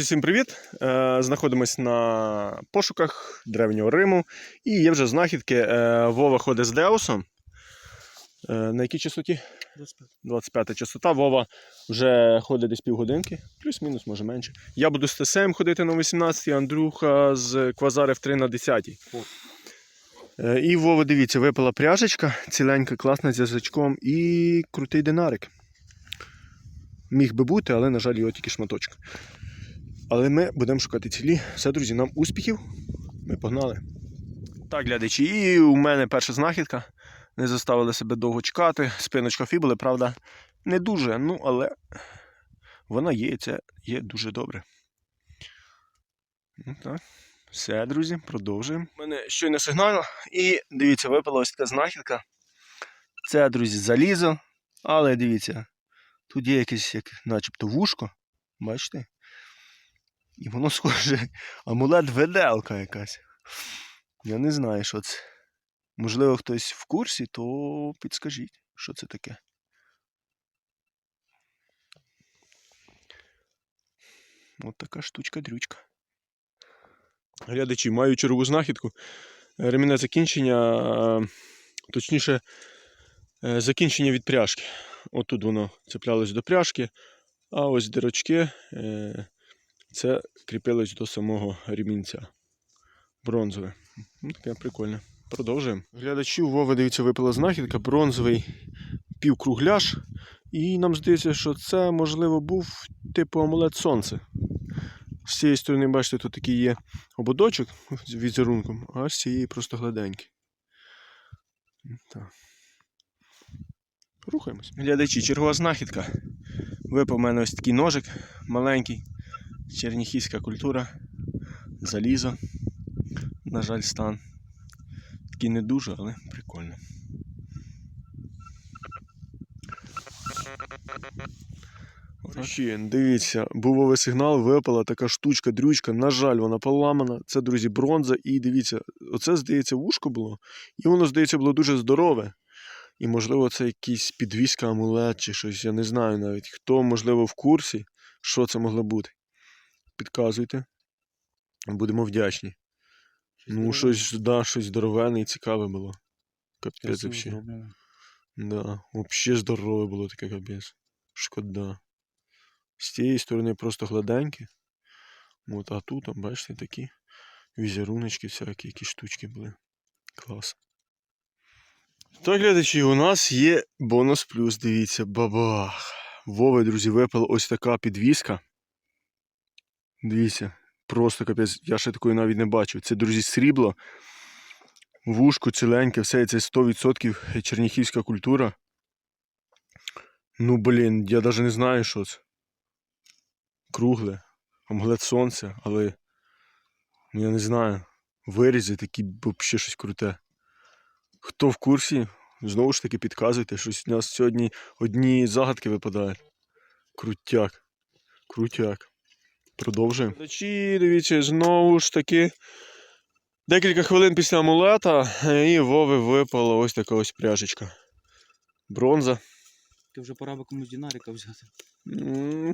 Друзі, всім привіт! Е, Знаходимось на пошуках древнього Риму. І є вже знахідки. Е, Вова ходить з Деусом. Е, На якій частоті? 25 частота. Вова вже ходить десь півгодинки, плюс-мінус, може менше. Я буду з ТСМ ходити на 18, Андрюха з Квазарів 3 на 10. О. І Вова, дивіться, випала пряжечка, ціленька, класна з язичком і крутий динарик. Міг би бути, але, на жаль, його тільки шматочок. Але ми будемо шукати цілі. Все, друзі, нам успіхів. Ми погнали. Так, глядачі, і у мене перша знахідка. Не заставили себе довго чекати. Спиночка фібули, правда, не дуже, ну, але вона є, і це є дуже добре. Ну, так. Все, друзі, продовжуємо. У мене щойно сигнал, і дивіться, випала ось така знахідка. Це, друзі, залізо. Але дивіться, тут є якесь як, начебто вушко. Бачите? І воно схоже, амулет веделка якась. Я не знаю, що це. Можливо, хтось в курсі, то підскажіть, що це таке. От така штучка-дрючка. Глядачі, маю чергову знахідку. Ремінне закінчення, точніше, е, закінчення від пряжки. Отут воно цеплялось до пряжки, а ось дирочки е, це кріпилось до самого ремінця. Бронзове. Ну, таке прикольне. Продовжуємо. Глядачі у Вови, дивіться, випала знахідка, бронзовий півкругляш. І нам здається, що це, можливо, був типу амулет сонце. З цієї сторони, бачите, тут такий є ободочок з візерунком, а з цієї просто гладенький. Так. Рухаємось. Глядачі, чергова знахідка. Випав у мене ось такий ножик маленький. Черніхівська культура. Залізо. На жаль, стан. Такий не дуже, але прикольно. Ще, дивіться, був сигнал, випала така штучка, дрючка. На жаль, вона поламана. Це, друзі, бронза. І дивіться, оце, здається, вушко було. І воно, здається, було дуже здорове. І, можливо, це якийсь підвіска, амулет чи щось. Я не знаю навіть. Хто, можливо, в курсі, що це могло бути. Підказуйте. Будемо вдячні. Ну, щось, да, щось здоровенне і цікаве було. Капець взагалі. Да, взагалі здорове було таке капець. Шкода. З цієї сторони просто гладенькі. От, а тут, там, бачите, такі візеруночки всякі, які штучки були. Клас. Так, глядачі, у нас є бонус плюс, дивіться, бабах. Вове, друзі, випала ось така підвіска. Дивіться, просто капець, я ще такої навіть не бачив. Це, друзі, срібло. Вушко ціленьке, все це 100% черніхівська культура. Ну, блін, я навіть не знаю, що це. Кругле, омглет сонця, але ну, я не знаю. Вирізи такі взагалі щось круте. Хто в курсі, знову ж таки підказуйте, щось у нас сьогодні одні загадки випадають. Крутяк. Крутяк. Продовжуємо. Дивіться, знову ж таки. Декілька хвилин після амулета і Вови випала ось така ось пряжечка. Бронза. Ти вже пора би комусь динарика взяти.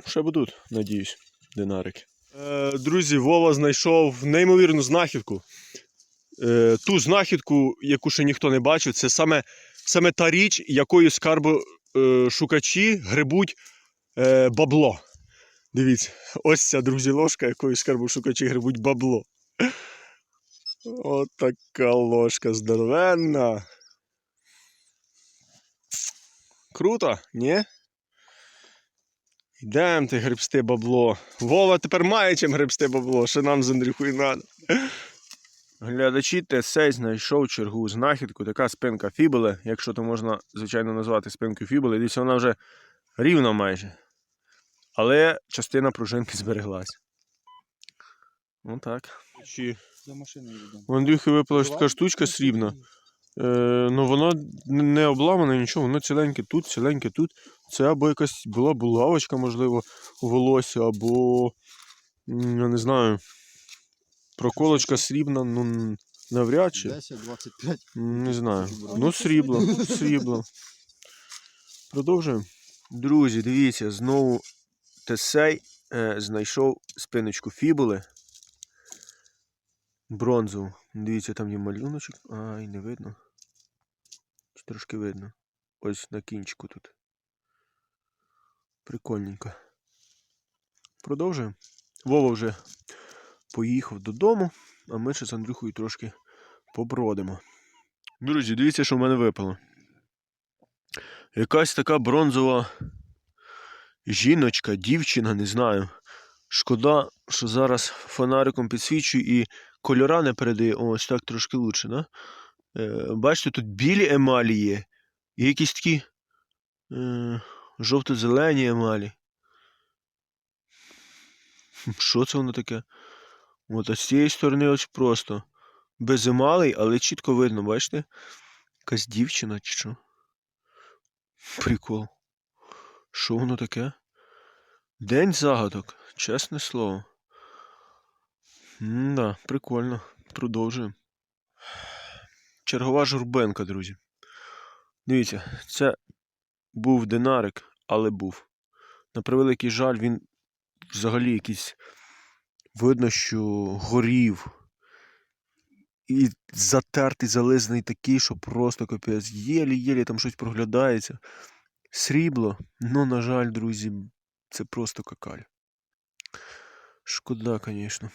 Ще будуть, надіюсь, динарики. Е, друзі, Вова знайшов неймовірну знахідку. Е, ту знахідку, яку ще ніхто не бачив, це саме, саме та річ, якою скарбу е, шукачі грибуть е, бабло. Дивіться, ось ця, друзі, ложка, якою скарбу шукачі грибуть бабло. От така ложка здоровенна. Круто, ні? Йдем ти гребсти бабло. Вова тепер має чим гребсти бабло, що нам з Андрюхою треба. Глядачі Тесей знайшов чергу знахідку, така спинка фібули, якщо то можна, звичайно, назвати спинкою фібули. Дивіться, вона вже рівна майже. Але частина пружинки збереглась. Ну так. У Андрюхи випала ось така штучка срібна. Е, ну воно не обламане, нічого, воно ціленьке тут, ціленьке тут. Це або якась була булавочка, можливо, у волосся, або я не знаю. Проколочка срібна, ну навряд чи. 10-25. Не знаю. Ну, срібло, срібло. Продовжуємо. Друзі, дивіться, знову Тесей е, знайшов спиночку фібули. Бронзову. Дивіться, там є малюночок. Ай, не видно. Чи трошки видно. Ось на кінчику тут. Прикольненько. Продовжуємо. Вова вже поїхав додому, а ми ще з Андрюхою трошки побродимо. Друзі, дивіться, що в мене випало. Якась така бронзова жіночка, дівчина, не знаю. Шкода, що зараз фонариком підсвічую і кольора не передає. Ось так трошки лучше, да? Е, бачите, тут білі емалі є. І якісь такі е, жовто-зелені емалі. Що це воно таке? От а з цієї сторони ось просто. Без емалей, але чітко видно, бачите? Якась дівчина чи що? Прикол. Що воно таке? День загадок, чесне слово. Да, прикольно. Продовжуємо. Чергова журбенка, друзі. Дивіться, це був динарик, але був. На превеликий жаль, він взагалі якийсь видно, що горів. І затертий, зализаний такий, що просто капець. Єлі-єлі там щось проглядається. Срібло, ну, на жаль, друзі, це просто какаль. Шкода, звісно.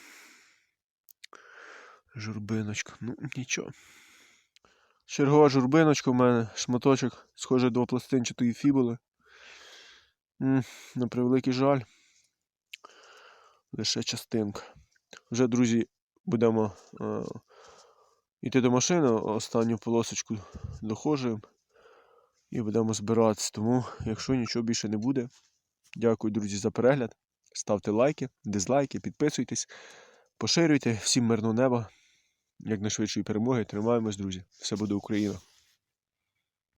Журбиночка. Ну, нічого. Чергова журбиночка в мене, шматочок, схоже до пластинчатої фібули. М, На превеликий жаль. Лише частинка. Вже, друзі, будемо е, йти до машини, останню полосочку доходжуємо і будемо збиратися. Тому, якщо нічого більше не буде, дякую, друзі, за перегляд. Ставте лайки, дизлайки, підписуйтесь, поширюйте. Всім мирного неба, якнайшвидшої перемоги. Тримаємось, друзі. Все буде Україна!